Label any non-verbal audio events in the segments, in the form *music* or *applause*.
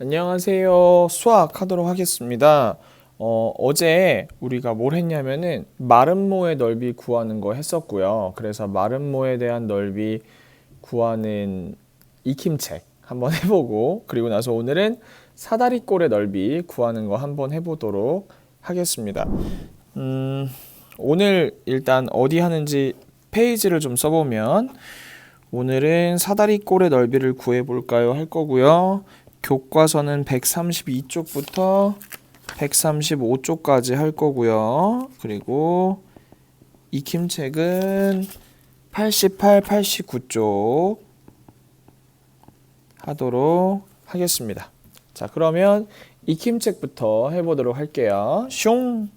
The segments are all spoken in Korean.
안녕하세요. 수학하도록 하겠습니다. 어, 어제 우리가 뭘 했냐면은 마름모의 넓이 구하는 거 했었고요. 그래서 마름모에 대한 넓이 구하는 익힘책 한번 *laughs* 해보고 그리고 나서 오늘은 사다리꼴의 넓이 구하는 거 한번 해보도록 하겠습니다. 음, 오늘 일단 어디 하는지 페이지를 좀 써보면 오늘은 사다리꼴의 넓이를 구해볼까요 할 거고요. 교과서는 132쪽부터 135쪽까지 할 거고요. 그리고 익힘책은 88, 89쪽 하도록 하겠습니다. 자, 그러면 익힘책부터 해보도록 할게요. 슝!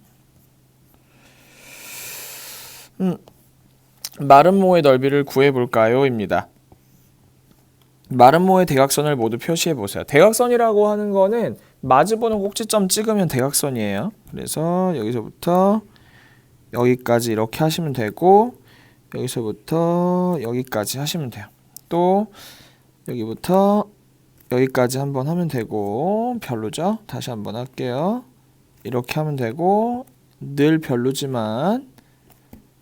음, 마름모의 넓이를 구해볼까요? 입니다. 마름모의 대각선을 모두 표시해 보세요. 대각선이라고 하는 거는 마주보는 꼭지점 찍으면 대각선이에요. 그래서 여기서부터 여기까지 이렇게 하시면 되고 여기서부터 여기까지 하시면 돼요. 또 여기부터 여기까지 한번 하면 되고 별로죠? 다시 한번 할게요. 이렇게 하면 되고 늘 별로지만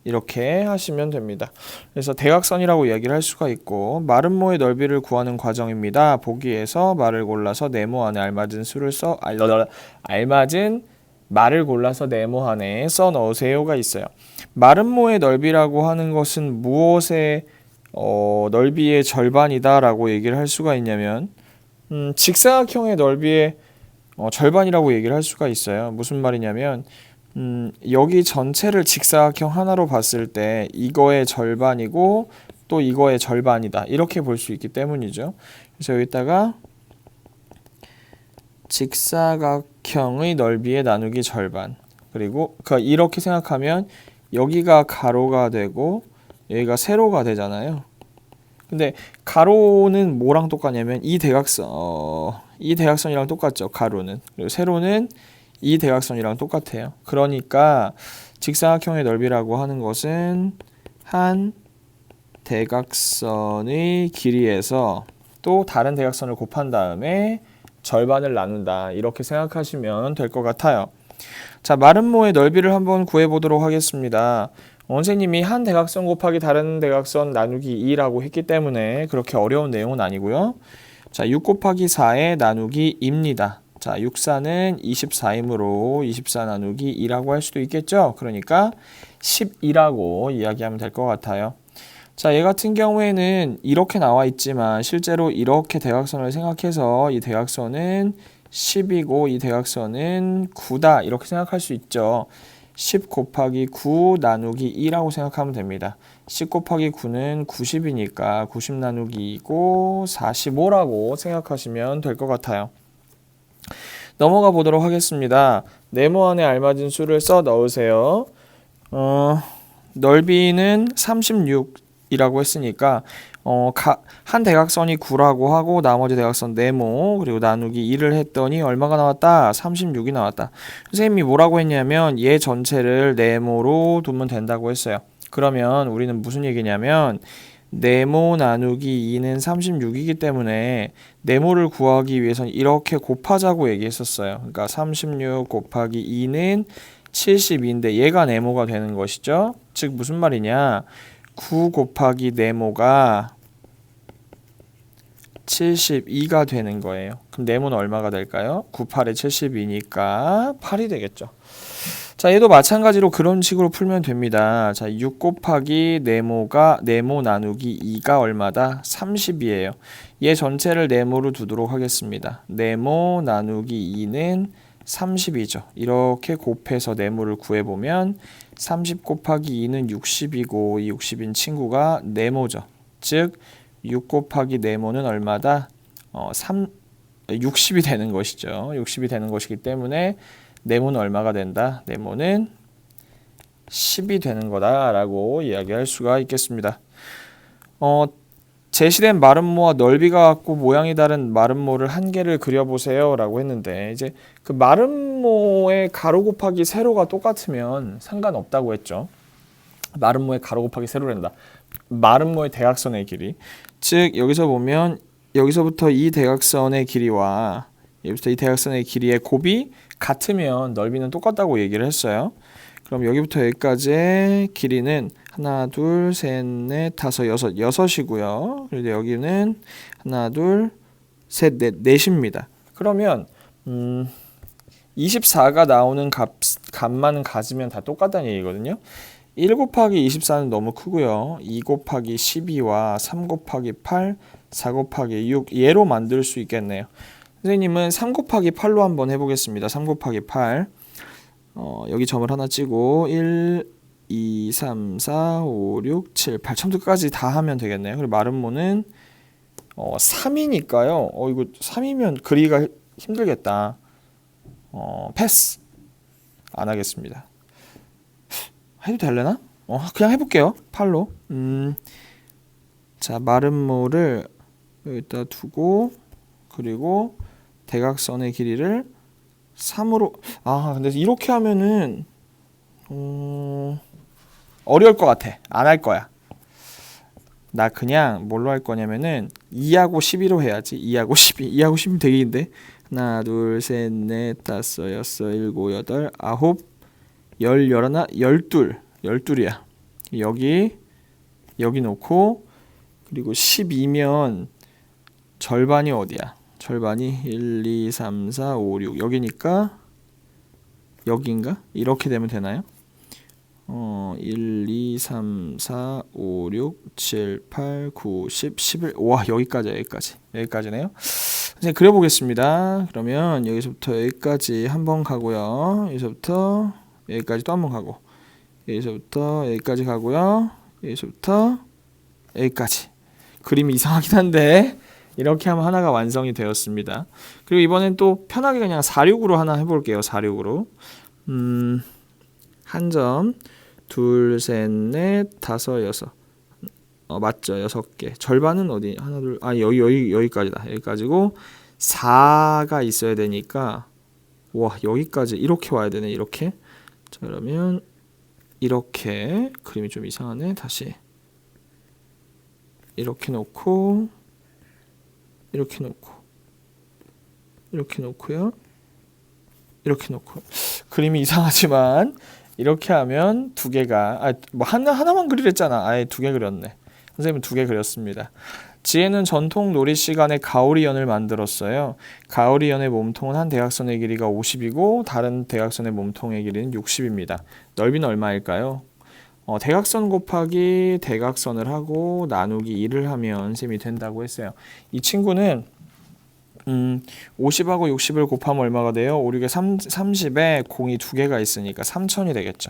이렇게 하시면 됩니다. 그래서 대각선이라고 이야기를 할 수가 있고 마름모의 넓이를 구하는 과정입니다. 보기에서 말을 골라서 네모 안에 알맞은 수를 써 알, 알맞은 말을 골라서 네모 안에 써 넣으세요가 있어요. 마름모의 넓이라고 하는 것은 무엇의 어, 넓이의 절반이다라고 얘기를 할 수가 있냐면 음, 직사각형의 넓이의 어, 절반이라고 얘기를 할 수가 있어요. 무슨 말이냐면 음, 여기 전체를 직사각형 하나로 봤을 때 이거의 절반이고 또 이거의 절반이다. 이렇게 볼 수 있기 때문이죠. 그래서 여기다가 직사각형의 넓이의 나누기 절반. 그리고 그 이렇게 생각하면 여기가 가로가 되고 여기가 세로가 되잖아요. 근데 가로는 뭐랑 똑같냐면 이 대각선 어, 이 대각선이랑 똑같죠. 가로는. 그리고 세로는 이 대각선이랑 똑같아요. 그러니까 직사각형의 넓이라고 하는 것은 한 대각선의 길이에서 또 다른 대각선을 곱한 다음에 절반을 나눈다. 이렇게 생각하시면 될 것 같아요. 자, 마름모의 넓이를 한번 구해 보도록 하겠습니다. 원생님이 한 대각선 곱하기 다른 대각선 나누기 2라고 했기 때문에 그렇게 어려운 내용은 아니고요. 자, 6 곱하기 4의 나누기 2입니다. 자, 6사는 24이므로 24 나누기 2라고 할 수도 있겠죠? 그러니까 12라고 이야기하면 될 것 같아요. 자, 얘 같은 경우에는 이렇게 나와 있지만 실제로 이렇게 대각선을 생각해서 이 대각선은 10이고 이 대각선은 9다. 이렇게 생각할 수 있죠. 10 곱하기 9 나누기 2라고 생각하면 됩니다. 10 곱하기 9는 90이니까 90 나누기 2고 45라고 생각하시면 될 것 같아요. 넘어가 보도록 하겠습니다. 네모 안에 알맞은 수를 써 넣으세요. 어, 넓이는 36이라고 했으니까 어, 가, 한 대각선이 9라고 하고 나머지 대각선 네모 그리고 나누기 2를 했더니 얼마가 나왔다? 36이 나왔다. 선생님이 뭐라고 했냐면 얘 전체를 네모로 두면 된다고 했어요. 그러면 우리는 무슨 얘기냐면 네모 나누기 2는 36이기 때문에 네모를 구하기 위해서는 이렇게 곱하자고 얘기했었어요. 그러니까 36 곱하기 2는 72인데 얘가 네모가 되는 것이죠. 즉 무슨 말이냐? 9 곱하기 네모가 72가 되는 거예요. 그럼 네모는 얼마가 될까요? 9, 8에 72니까 8이 되겠죠. 자, 얘도 마찬가지로 그런 식으로 풀면 됩니다. 자, 6 곱하기 네모가 네모 나누기 2가 얼마다? 30이에요. 얘 전체를 네모로 두도록 하겠습니다. 네모 나누기 2는 30이죠. 이렇게 곱해서 네모를 구해보면 30 곱하기 2는 60이고 이 60인 친구가 네모죠. 즉, 6 곱하기 네모는 얼마다? 어, 3, 60이 되는 것이죠. 60이 되는 것이기 때문에 네모는 얼마가 된다? 네모는 10이 되는 거다라고 이야기할 수가 있겠습니다. 어, 제시된 마름모와 넓이가 같고 모양이 다른 마름모를 한 개를 그려보세요라고 했는데 이제 그 마름모의 가로 곱하기 세로가 똑같으면 상관없다고 했죠. 마름모의 가로 곱하기 세로란다. 마름모의 대각선의 길이 즉 여기서 보면 여기서부터 이 대각선의 길이와 여기부터 이 대각선의 길이의 곱이 같으면 넓이는 똑같다고 얘기를 했어요. 그럼 여기부터 여기까지의 길이는 하나, 둘, 셋, 넷, 다섯, 여섯, 여섯이고요. 그리고 여기는 하나, 둘, 셋, 넷, 넷입니다. 그러면 음, 24가 나오는 값, 값만 가지면 다 똑같다는 얘기거든요. 1 곱하기 24는 너무 크고요. 2 곱하기 12와 3 곱하기 8, 4 곱하기 6 얘로 만들 수 있겠네요. 선생님은 3 곱하기 8로 한번 해보겠습니다. 3 곱하기 8 어, 여기 점을 하나 찍고 1, 2, 3, 4, 5, 6, 7, 8 처음부터 끝까지 다 하면 되겠네요. 그리고 마름모는 어, 3이니까요. 어, 이거 3이면 그리기가 힘들겠다. 어, 패스. 안 하겠습니다. 해도 될려나? 어, 그냥 해볼게요. 8로. 음, 자, 마름모를 여기다 두고, 그리고 대각선의 길이를 3으로, 아, 근데 이렇게 하면은, 어, 어려울 것 같아. 안 할 거야. 나 그냥 뭘로 할 거냐면은 2하고 12로 해야지. 2하고 12. 2하고 10이 되게 긴데. 하나, 둘, 셋, 넷, 다섯, 여섯, 일곱, 여덟, 아홉, 열, 열하나, 열둘. 열둘이야. 여기 여기 놓고 그리고 12면 절반이 어디야? 절반이 1, 2, 3, 4, 5, 6 여기니까 여기인가? 이렇게 되면 되나요? 어, 1, 2, 3, 4, 5, 6, 7, 8, 9, 10, 11. 와, 여기까지 여기까지. 여기까지네요. 선생님 그려 보겠습니다. 그러면 여기서부터 여기까지 한 번 가고요. 여기서부터 여기까지 또 한 번 가고. 여기서부터 여기까지 가고요. 여기서부터 여기까지. 그림이 이상하긴 한데 이렇게 하면 하나가 완성이 되었습니다. 그리고 이번엔 또 편하게 그냥 46으로 하나 해볼게요. 46으로. 음, 한 점, 둘, 셋, 넷, 다섯, 여섯. 어, 맞죠. 여섯 개. 절반은 어디? 하나, 둘, 아, 여기, 여기, 여기까지다. 여기까지고, 4가 있어야 되니까, 와, 여기까지 이렇게 와야 되네. 이렇게. 자, 그러면, 이렇게. 그림이 좀 이상하네. 다시. 이렇게 놓고, 이렇게 놓고, 이렇게 놓고요. 이렇게 놓고. 그림이 이상하지만, 이렇게 하면 두 개가 아 뭐 하나 하나만 그리랬잖아. 아예 두 개 그렸네. 선생님은 두 개 그렸습니다. 지혜는 전통 놀이 시간에 가오리연을 만들었어요. 가오리연의 몸통은 한 대각선의 길이가 50이고 다른 대각선의 몸통의 길이는 60입니다. 넓이는 얼마일까요? 어, 대각선 곱하기 대각선을 하고 나누기 2를 하면 셈이 된다고 했어요. 이 친구는 음, 50하고 60을 곱하면 얼마가 돼요? 5, 6에 3, 30에 공이 두 개가 있으니까 3000이 되겠죠.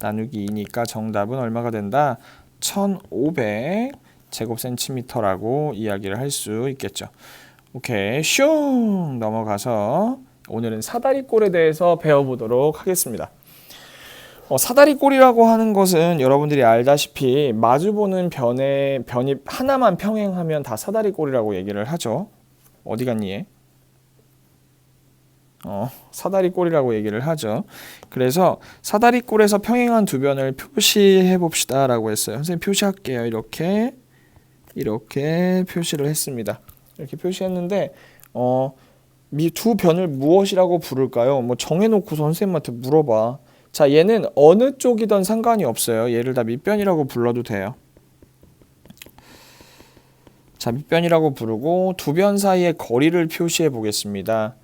나누기 2니까 정답은 얼마가 된다? 1500 제곱센티미터라고 이야기를 할 수 있겠죠. 오케이, 슝 넘어가서 오늘은 사다리꼴에 대해서 배워보도록 하겠습니다. 어, 사다리꼴이라고 하는 것은 여러분들이 알다시피 마주보는 변의 변이 하나만 평행하면 다 사다리꼴이라고 얘기를 하죠. 어디 갔니 얘? 어, 사다리꼴이라고 얘기를 하죠. 그래서 사다리꼴에서 평행한 두 변을 표시해 봅시다라고 했어요. 선생님 표시할게요. 이렇게 이렇게 표시를 했습니다. 이렇게 표시했는데 어, 두 변을 무엇이라고 부를까요? 뭐 정해놓고 선생님한테 물어봐. 자, 얘는 어느 쪽이든 상관이 없어요. 얘를 다 밑변이라고 불러도 돼요. 자, 밑변이라고 부르고 두 변 사이의 거리를 표시해 보겠습니다.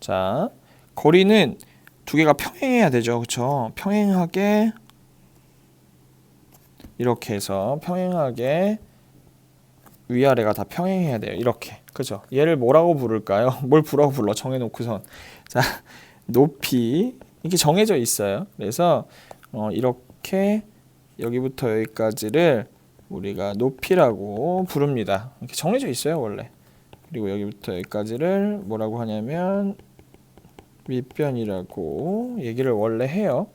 자, 거리는 두 개가 평행해야 되죠. 그렇죠? 평행하게 이렇게 해서 평행하게 위아래가 다 평행해야 돼요. 이렇게. 그죠? 얘를 뭐라고 부를까요? *laughs* 뭘 부라고 불러? 정해 놓고선. 자, 높이 이렇게 정해져 있어요. 그래서 어, 이렇게 여기부터 여기까지를 우리가 높이라고 부릅니다. 이렇게 정해져 있어요, 원래. 그리고 여기부터 여기까지를 뭐라고 하냐면 밑변이라고 얘기를 원래 해요.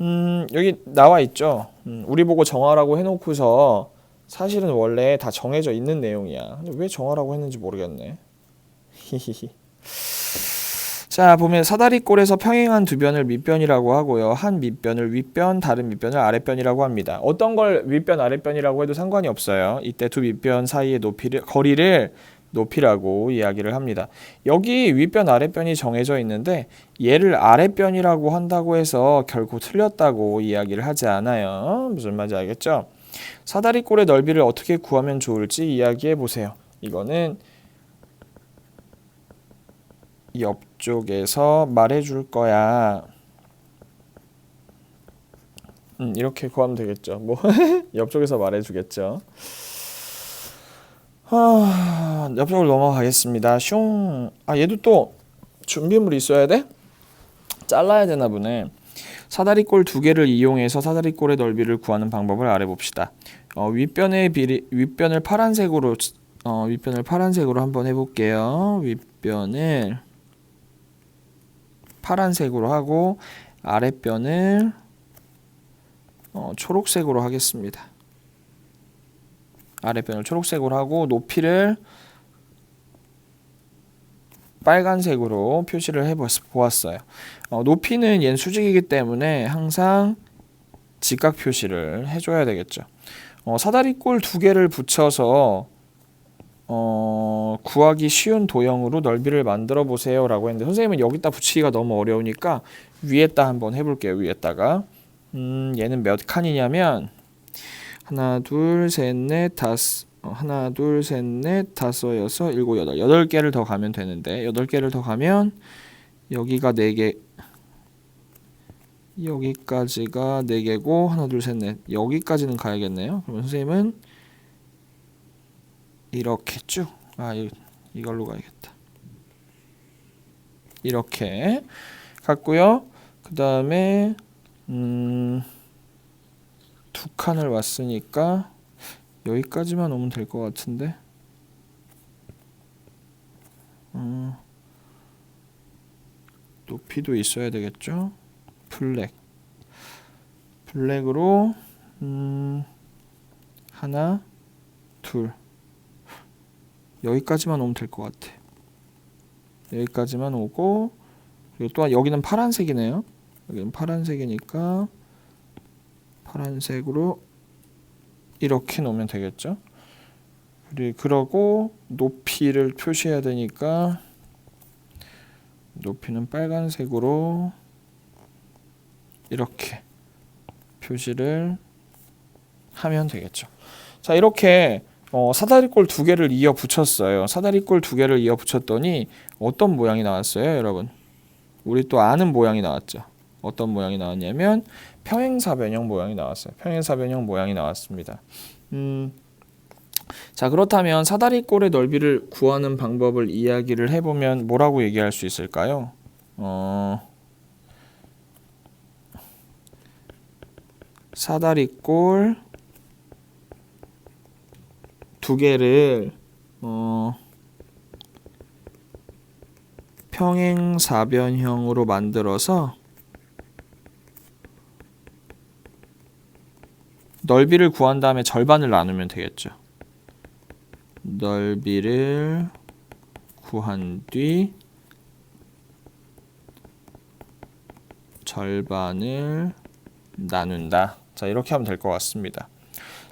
음, 여기 나와 있죠. 음, 우리 보고 정하라고 해놓고서 사실은 원래 다 정해져 있는 내용이야. 근데 왜 정하라고 했는지 모르겠네. 히히히. 자, 보면 사다리꼴에서 평행한 두 변을 밑변이라고 하고요. 한 밑변을 윗변, 다른 밑변을 아랫변이라고 합니다. 어떤 걸 윗변, 아랫변이라고 해도 상관이 없어요. 이때 두 밑변 사이의 높이를 거리를 높이라고 이야기를 합니다. 여기 윗변 아랫변이 정해져 있는데 얘를 아랫변이라고 한다고 해서 결코 틀렸다고 이야기를 하지 않아요. 무슨 말인지 알겠죠? 사다리꼴의 넓이를 어떻게 구하면 좋을지 이야기해 보세요. 이거는 옆쪽에서 말해 줄 거야. 음, 이렇게 구하면 되겠죠. 뭐 *laughs* 옆쪽에서 말해 주겠죠. 아, 옆쪽으로 넘어가겠습니다. 슝. 아, 얘도 또 준비물이 있어야 돼? 잘라야 되나 보네. 사다리꼴 두 개를 이용해서 사다리꼴의 넓이를 구하는 방법을 알아봅시다. 어, 윗변의 비리, 윗변을 파란색으로 어, 윗변을 파란색으로 한번 해볼게요. 윗변을 파란색으로 하고 아랫변을 어, 초록색으로 하겠습니다. 아랫변을 초록색으로 하고 높이를 빨간색으로 표시를 해보았어요. 어, 높이는 얜 수직이기 때문에 항상 직각 표시를 해줘야 되겠죠. 어, 사다리꼴 두 개를 붙여서 어, 구하기 쉬운 도형으로 넓이를 만들어 보세요 라고 했는데 선생님은 여기다 붙이기가 너무 어려우니까 위에다 한번 해볼게요. 위에다가 음, 얘는 몇 칸이냐면 하나 둘셋넷 다섯 어, 하나 둘셋넷 다섯 여섯 일곱 여덟 여덟 개를 더 가면 되는데 여덟 개를 더 가면 여기가 네 개 여기까지가 네 개고 하나 둘셋넷 여기까지는 가야겠네요. 그러면 선생님은 이렇게 쭉 아, 이, 이걸로 가야겠다. 이렇게 갔고요. 그 다음에 음, 두 칸을 왔으니까 여기까지만 오면 될 것 같은데. 음, 높이도 있어야 되겠죠? 블랙. 블랙으로 음, 하나, 둘. 여기까지만 오면 될 것 같아. 여기까지만 오고 그리고 또한 여기는 파란색이네요. 여기는 파란색이니까 파란색으로 이렇게 놓으면 되겠죠. 그리고 그러고 높이를 표시해야 되니까 높이는 빨간색으로 이렇게 표시를 하면 되겠죠. 자, 이렇게 어, 사다리꼴 두 개를 이어 붙였어요. 사다리꼴 두 개를 이어 붙였더니 어떤 모양이 나왔어요, 여러분? 우리 또 아는 모양이 나왔죠. 어떤 모양이 나왔냐면 평행사 변형 모양이 나왔어요. 평행사 변형 모양이 나왔습니다. 음, 자 그렇다면 사다리꼴의 넓이를 구하는 방법을 이야기를 해보면 뭐라고 얘기할 수 있을까요? 어, 사다리꼴 두 개를 어, 평행사변형으로 만들어서 넓이를 구한 다음에 절반을 나누면 되겠죠. 넓이를 구한 뒤 절반을 나눈다. 자, 이렇게 하면 될 것 같습니다.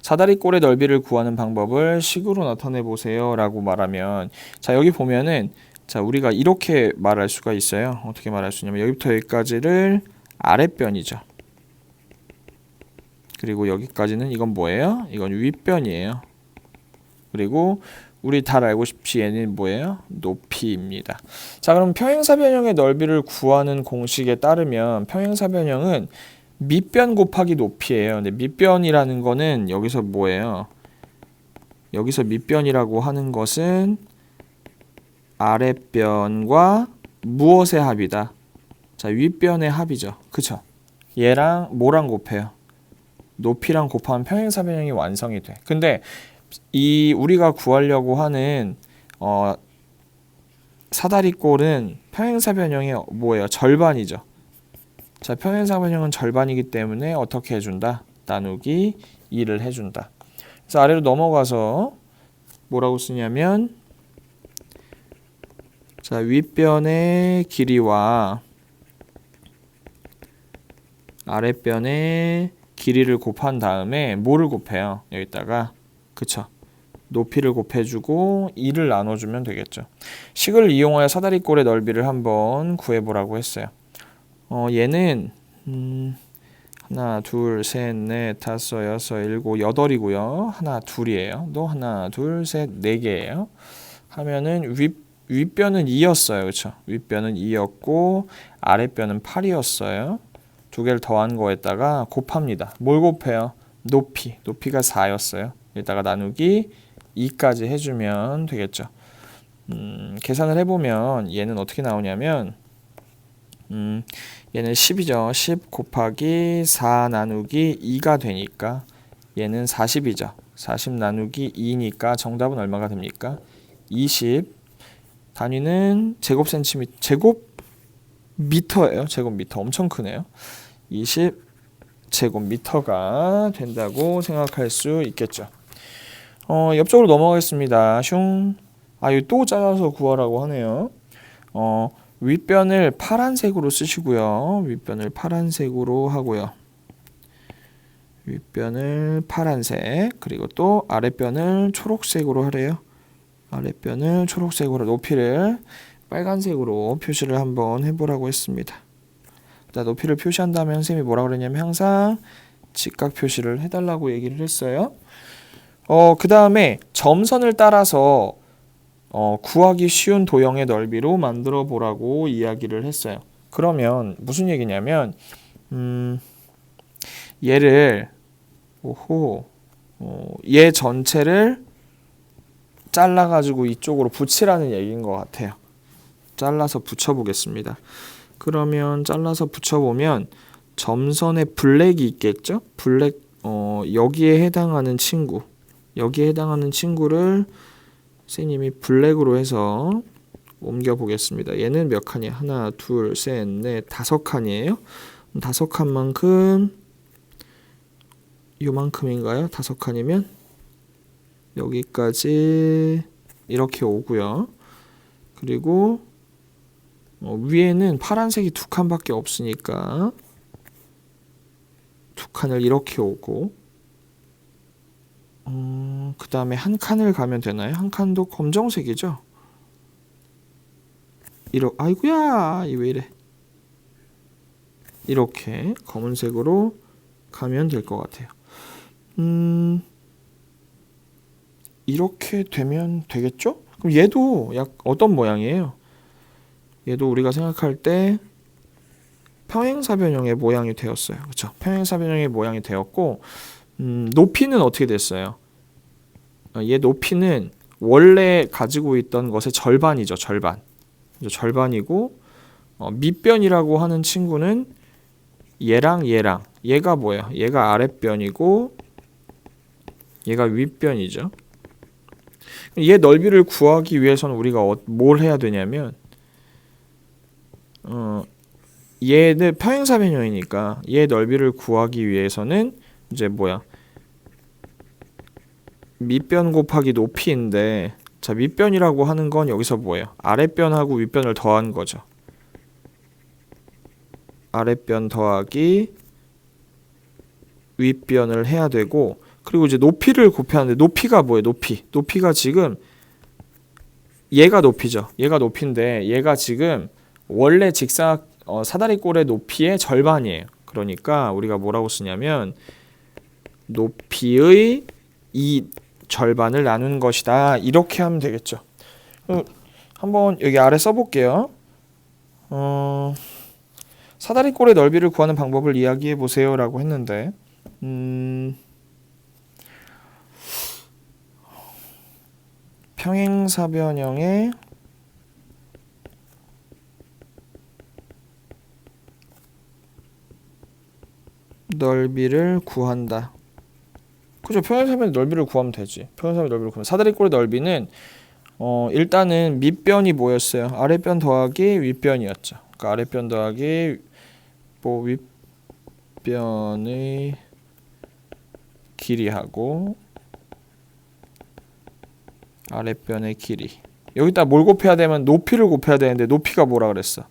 사다리 꼴의 넓이를 구하는 방법을 식으로 나타내 보세요 라고 말하면 자, 여기 보면은 자, 우리가 이렇게 말할 수가 있어요. 어떻게 말할 수 있냐면 여기부터 여기까지를 아랫변이죠. 그리고 여기까지는 이건 뭐예요? 이건 윗변이에요. 그리고 우리 다 알고 싶이 얘는 뭐예요? 높이입니다. 자, 그럼 평행사 변형의 넓이를 구하는 공식에 따르면 평행사 변형은 밑변 곱하기 높이예요. 근데 밑변이라는 거는 여기서 뭐예요? 여기서 밑변이라고 하는 것은 아랫변과 무엇의 합이다? 자, 윗변의 합이죠. 그쵸? 얘랑 뭐랑 곱해요? 높이랑 곱하면 평행사변형이 완성이 돼. 근데 이 우리가 구하려고 하는 어 사다리꼴은 평행사변형의 뭐예요? 절반이죠. 자, 평행사변형은 절반이기 때문에 어떻게 해준다? 나누기 2를 해준다. 그래서 아래로 넘어가서 뭐라고 쓰냐면 자, 윗변의 길이와 아랫변의 길이를 곱한 다음에 뭐를 곱해요? 여기다가 그쵸? 높이를 곱해주고 2를 나눠주면 되겠죠. 식을 이용하여 사다리꼴의 넓이를 한번 구해보라고 했어요. 어, 얘는 음, 하나, 둘, 셋, 넷, 다섯, 여섯, 일곱, 여덟이고요. 하나, 둘이에요. 또 하나, 둘, 셋, 네 개예요. 하면은 윗 윗뼈는 2였어요. 그렇죠? 윗뼈는 2였고 아랫뼈는 8이었어요. 두 개를 더한 거에다가 곱합니다. 뭘 곱해요? 높이. 높이가 4였어요. 여기다가 나누기 2까지 해주면 되겠죠. 음, 계산을 해보면 얘는 어떻게 나오냐면 음, 얘는 10이죠. 10 곱하기 4 나누기 2가 되니까 얘는 40이죠. 40 나누기 2니까 정답은 얼마가 됩니까? 20 단위는 제곱 센티미터 제곱 미터예요. 제곱 미터 엄청 크네요. 20 제곱 미터가 된다고 생각할 수 있겠죠. 어, 옆쪽으로 넘어가겠습니다. 슝. 아, 이거 또 잘라서 구하라고 하네요. 어, 윗변을 파란색으로 쓰시고요. 윗변을 파란색으로 하고요. 윗변을 파란색 그리고 또 아랫변을 초록색으로 하래요. 아랫변을 초록색으로 높이를 빨간색으로 표시를 한번 해보라고 했습니다. 자, 높이를 표시한다면 선생님이 뭐라 그랬냐면 항상 직각 표시를 해달라고 얘기를 했어요. 어, 그 다음에 점선을 따라서 어, 구하기 쉬운 도형의 넓이로 만들어 보라고 이야기를 했어요. 그러면 무슨 얘기냐면, 음, 얘를, 오호, 어, 얘 전체를 잘라가지고 이쪽으로 붙이라는 얘기인 것 같아요. 잘라서 붙여보겠습니다. 그러면 잘라서 붙여보면 점선에 블랙이 있겠죠? 블랙, 어, 여기에 해당하는 친구, 여기에 해당하는 친구를 선생님이 블랙으로 해서 옮겨 보겠습니다. 얘는 몇 칸이야? 하나, 둘, 셋, 넷, 다섯 칸이에요. 다섯 칸만큼 요만큼인가요? 다섯 칸이면 여기까지 이렇게 오고요. 그리고 어, 위에는 파란색이 두 칸밖에 없으니까 두 칸을 이렇게 오고 음, 그 다음에 한 칸을 가면 되나요? 한 칸도 검정색이죠? 이러, 아이구야! 이왜 이래? 이렇게 검은색으로 가면 될 것 같아요. 음, 이렇게 되면 되겠죠? 그럼 얘도 약 어떤 모양이에요? 얘도 우리가 생각할 때 평행사변형의 모양이 되었어요. 그렇죠? 평행사변형의 모양이 되었고 음, 높이는 어떻게 됐어요? 어, 얘 높이는 원래 가지고 있던 것의 절반이죠. 절반. 절반이고 어, 밑변이라고 하는 친구는 얘랑 얘랑 얘가 뭐야? 얘가 아랫변이고 얘가 윗변이죠. 얘 넓이를 구하기 위해서는 우리가 어, 뭘 해야 되냐면 어, 얘는 평행사변형이니까 얘 넓이를 구하기 위해서는 이제 뭐야? 밑변 곱하기 높이인데 자 밑변이라고 하는 건 여기서 뭐예요? 아랫변하고 윗변을 더한 거죠. 아랫변 더하기 윗변을 해야 되고 그리고 이제 높이를 곱하는데 높이가 뭐예요? 높이. 높이가 지금 얘가 높이죠. 얘가 높이인데 얘가 지금 원래 직사 어, 사다리꼴의 높이의 절반이에요. 그러니까 우리가 뭐라고 쓰냐면 높이의 이 절반을 나눈 것이다. 이렇게 하면 되겠죠. 어, 한번 여기 아래 써볼게요. 어, 사다리꼴의 넓이를 구하는 방법을 이야기해 보세요라고 했는데, 음, 평행사변형의 넓이를 구한다. 그죠? 평행사변의 넓이를 구하면 되지. 평행사변의 넓이를 구하면 사다리꼴의 넓이는 어 일단은 밑변이 뭐였어요? 아랫변 더하기 윗변이었죠. 그러니까 아랫변 더하기 뭐 윗변의 길이하고 아랫변의 길이. 여기다 뭘 곱해야 되면 높이를 곱해야 되는데 높이가 뭐라 그랬어?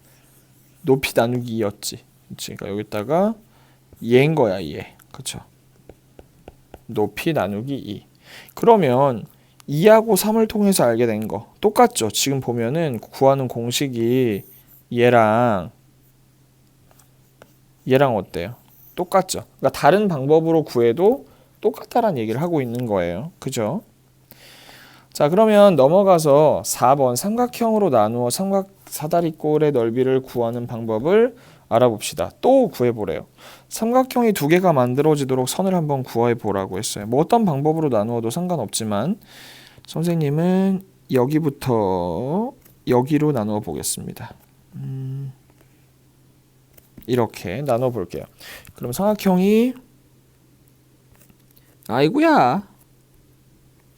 높이 나누기였지. 그러니까 여기다가 얘인 거야, 얘. 그렇죠? 높이 나누기 2. 그러면 2하고 3을 통해서 알게 된 거 똑같죠. 지금 보면은 구하는 공식이 얘랑 얘랑 어때요? 똑같죠. 그러니까 다른 방법으로 구해도 똑같다라는 얘기를 하고 있는 거예요. 그죠? 자, 그러면 넘어가서 4번 삼각형으로 나누어 삼각 사다리꼴의 넓이를 구하는 방법을 알아봅시다. 또 구해보래요. 삼각형이 두 개가 만들어지도록 선을 한번 구해 보라고 했어요. 뭐 어떤 방법으로 나누어도 상관없지만 선생님은 여기부터 여기로 나누어 보겠습니다. 음, 이렇게 나눠 볼게요. 그럼 삼각형이 아이고야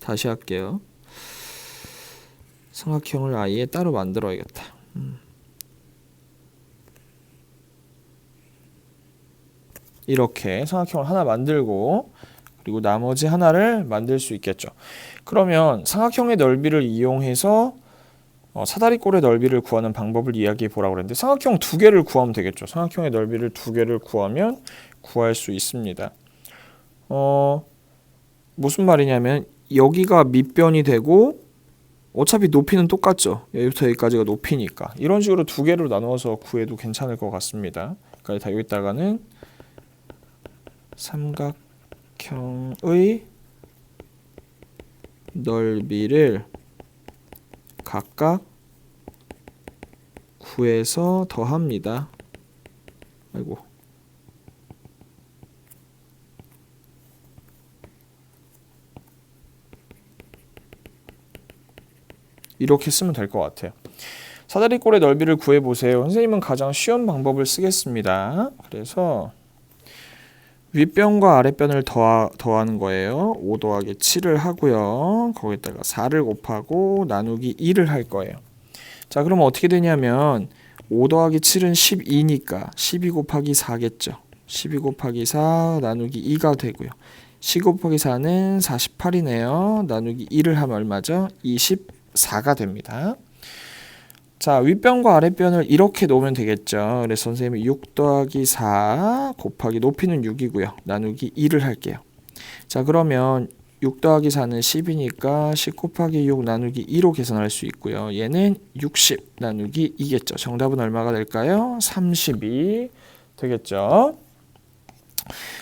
다시 할게요. 삼각형을 아예 따로 만들어야겠다. 음. 이렇게 삼각형을 하나 만들고 그리고 나머지 하나를 만들 수 있겠죠. 그러면 삼각형의 넓이를 이용해서 어, 사다리꼴의 넓이를 구하는 방법을 이야기해 보라고 그랬는데 삼각형 두 개를 구하면 되겠죠. 삼각형의 넓이를 두 개를 구하면 구할 수 있습니다. 어, 무슨 말이냐면 여기가 밑변이 되고 어차피 높이는 똑같죠. 여기부터 여기까지가 높이니까 이런 식으로 두 개로 나누어서 구해도 괜찮을 것 같습니다. 그러니까 다 여기다가는 삼각형의 넓이를 각각 구해서 더합니다. 아이고. 이렇게 쓰면 될 것 같아요. 사다리꼴의 넓이를 구해 보세요. 선생님은 가장 쉬운 방법을 쓰겠습니다. 그래서 윗변과 아랫변을 더하, 더하는 거예요. 5 더하기 7을 하고요. 거기다가 4를 곱하고 나누기 2를 할 거예요. 자, 그러면 어떻게 되냐면 5 더하기 7은 12니까 12 곱하기 4겠죠. 12 곱하기 4 나누기 2가 되고요. 10 곱하기 4는 48이네요. 나누기 2를 하면 얼마죠? 24가 됩니다. 자, 윗변과 아랫변을 이렇게 놓으면 되겠죠. 그래서 선생님이 6 더하기 4 곱하기 높이는 6이고요. 나누기 2를 할게요. 자, 그러면 6 더하기 4는 10이니까 10 곱하기 6 나누기 2로 계산할 수 있고요. 얘는 60 나누기 2겠죠. 정답은 얼마가 될까요? 32 되겠죠.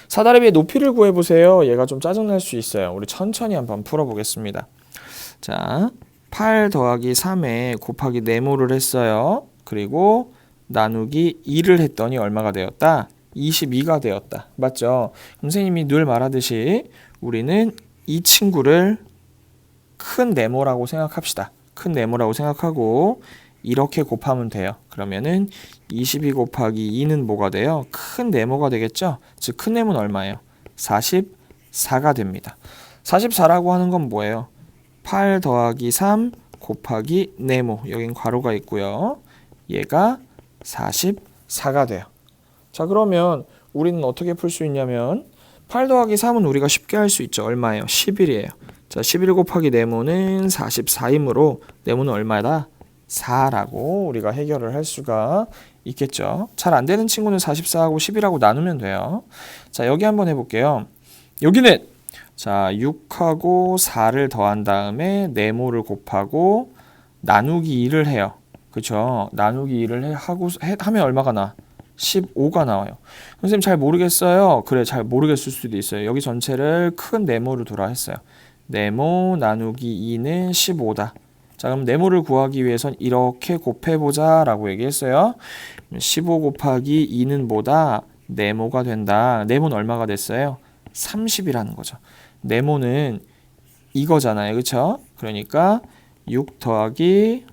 사다리비의 높이를 구해보세요. 얘가 좀 짜증날 수 있어요. 우리 천천히 한번 풀어보겠습니다. 자, 8 더하기 3에 곱하기 네모를 했어요. 그리고 나누기 2를 했더니 얼마가 되었다? 22가 되었다. 맞죠? 선생님이 늘 말하듯이 우리는 이 친구를 큰 네모라고 생각합시다. 큰 네모라고 생각하고 이렇게 곱하면 돼요. 그러면은 22 곱하기 2는 뭐가 돼요? 큰 네모가 되겠죠? 즉 큰 네모는 얼마예요? 44가 됩니다. 44라고 하는 건 뭐예요? 8 더하기 3 곱하기 네모 여긴 괄호가 있고요. 얘가 44가 돼요. 자 그러면 우리는 어떻게 풀 수 있냐면 8 더하기 3은 우리가 쉽게 할 수 있죠. 얼마예요? 11이에요. 자 11 곱하기 네모는 44이므로 네모는 얼마다? 4라고 우리가 해결을 할 수가 있겠죠. 잘 안 되는 친구는 44하고 11하고 나누면 돼요. 자 여기 한번 해볼게요. 여기는 자, 6하고 4를 더한 다음에 네모를 곱하고 나누기 2를 해요. 그쵸? 나누기 2를 해, 하고 해, 하면 얼마가 나? 15가 나와요. 선생님 잘 모르겠어요. 그래, 잘 모르겠을 수도 있어요. 여기 전체를 큰 네모로 두라 했어요. 네모 나누기 2는 15다. 자, 그럼 네모를 구하기 위해선 이렇게 곱해보자 라고 얘기했어요. 15 곱하기 2는 뭐다? 네모가 된다. 네모는 얼마가 됐어요? 30이라는 거죠. 네모는 이거잖아요. 그쵸? 그러니까 6 더하기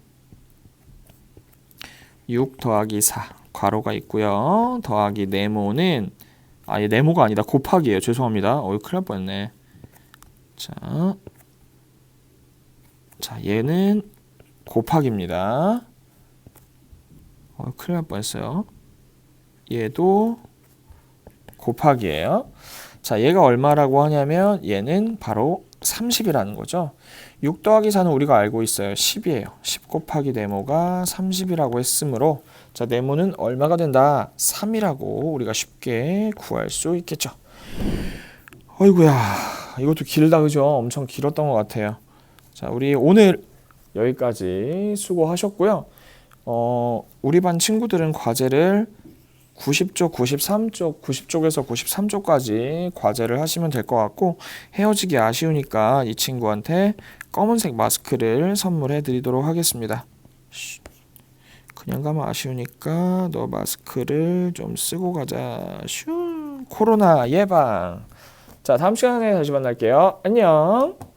6 더하기 4 괄호가 있고요. 더하기 네모는 아예 네모가 아니다. 곱하기예요. 죄송합니다. 어이 큰일 날 뻔했네. 자. 자, 얘는 곱하기입니다. 어, 큰일 날 뻔했어요. 얘도 곱하기예요. 자, 얘가 얼마라고 하냐면 얘는 바로 30이라는 거죠. 6 더하기 4는 우리가 알고 있어요. 10이에요. 10 곱하기 네모가 30이라고 했으므로 자, 네모는 얼마가 된다? 3이라고 우리가 쉽게 구할 수 있겠죠. 어이구야. 이것도 길다 그죠? 엄청 길었던 것 같아요. 자, 우리 오늘 여기까지 수고하셨고요. 어, 우리 반 친구들은 과제를 90쪽, 93쪽, 90쪽에서 93쪽까지 과제를 하시면 될 것 같고 헤어지기 아쉬우니까 이 친구한테 검은색 마스크를 선물해 드리도록 하겠습니다. 쉿. 그냥 가면 아쉬우니까 너 마스크를 좀 쓰고 가자. 슈 코로나 예방. 자, 다음 시간에 다시 만날게요. 안녕.